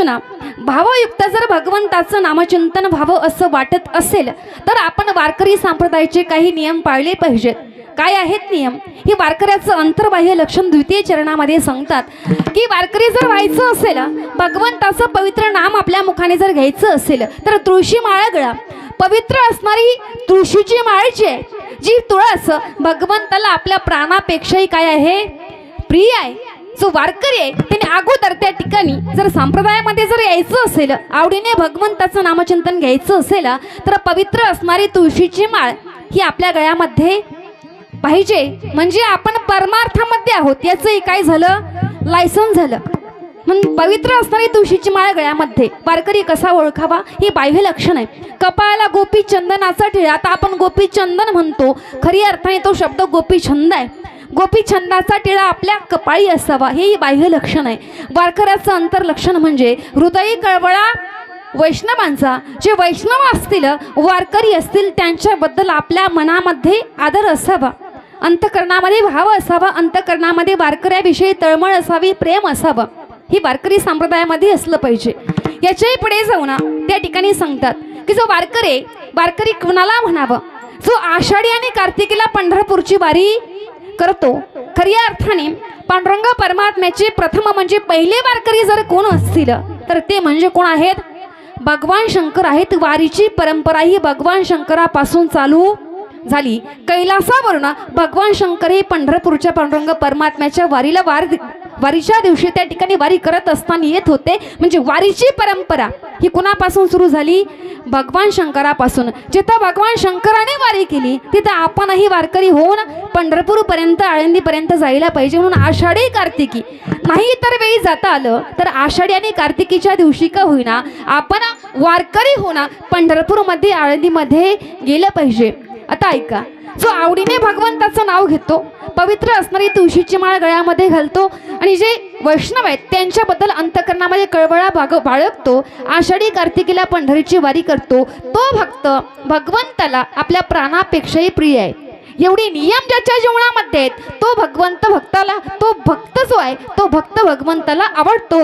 ना भावयुक्त जर भगवंताचं नामचिंतन व्हावं असं वाटत असेल तर आपण वारकरी संप्रदायाचे काही नियम पाळले पाहिजेत. काय आहेत नियम? हे वारकऱ्याचं अंतर्बाह्य लक्षण द्वितीय चरणामध्ये सांगतात की वारकरी जर व्हायचं असेल भगवंताचं पवित्र नाम आपल्या मुखाने जर घ्यायचं असेल तर तुळशी माळ गळा. पवित्र असणारी तुळशीची माळ जी आहे जी तुळस भगवंताला आपल्या प्राणापेक्षाही काय आहे? प्रिय आहे. जो वारकरी आहे त्याने अगोदर त्या ठिकाणी जर संप्रदायामध्ये जर यायचं असेल आवडीने भगवंताचं नामचिंतन घ्यायचं असेल तर पवित्र असणारी तुळशीची माळ ही आपल्या गळ्यामध्ये पाहिजे. म्हणजे आपण परमार्थामध्ये आहोत याचंही काय झालं? लायसन झालं. म्हणून पवित्र असणारी तुळशीची माळ गळ्यामध्ये. वारकरी कसा ओळखावा? हे बाह्य लक्षण आहे. कपाळाला गोपी चंदनाचा ठेळ आता आपण गोपी चंदन म्हणतो. खरी अर्थाने तो शब्द गोपी छंद आहे. गोपी छंदाचा टिळा आपल्या कपाळी असावा हेही बाह्य लक्षण आहे. वारकऱ्याचं अंतर्लक्षण म्हणजे हृदयी कळवळा वैष्णवांचा. जे वैष्णव असतील वारकरी असतील त्यांच्याबद्दल आपल्या मनामध्ये आदर असावा. अंतकरणामध्ये भाव असावा अंतकरणामध्ये वारकऱ्याविषयी तळमळ असावी प्रेम असावं. ही वारकरी संप्रदायामध्ये असलं पाहिजे. याच्याही पुढे जाऊ ना त्या ठिकाणी सांगतात की जो वारकरी वारकरी कुणाला म्हणावं? जो आषाढी आणि कार्तिकीला पंढरपूरची वारी करतो. खऱ्या अर्थाने पांडुरंग परमात्म्याचे प्रथम म्हणजे पहिले वारकरी जर कोण असतील तर ते म्हणजे कोण आहेत? भगवान शंकर आहेत. वारीची परंपरा ही भगवान शंकरापासून चालू झाली. कैलासावरून भगवान शंकर हे पंढरपूरच्या पांडुरंग परमात्म्याच्या वारीला वार वारीच्या दिवशी त्या ठिकाणी वारी करत असताना येत होते. म्हणजे वारीची परंपरा. ही कुणापासून सुरू झाली? भगवान शंकरापासून. जिथं भगवान शंकराने वारी केली तिथं आपणही वारकरी होऊन पंढरपूरपर्यंत आळंदीपर्यंत जायला पाहिजे म्हणून आषाढी कार्तिकी. नाही इतर वेळी जाता आलं तर आषाढी आणि कार्तिकीच्या दिवशी का होईना आपण वारकरी होणं पंढरपूरमध्ये आळंदीमध्ये गेलं पाहिजे. आता ऐका. जो आवडीने भगवंताचं नाव घेतो पवित्र असणारी तुळशीची माळ गळ्यामध्ये घालतो आणि जे वैष्णव आहेत त्यांच्याबद्दल अंतकरणामध्ये कळवळा बाग बाळगतो आषाढी कार्तिकीला पंढरीची वारी करतो तो भक्त भगवंताला आपल्या प्राणापेक्षाही प्रिय आहे. एवढे नियम ज्याच्या जीवनामध्ये आहेत तो भगवंत भक्ताला तो भक्त जो आहे तो भक्त भगवंताला आवडतो.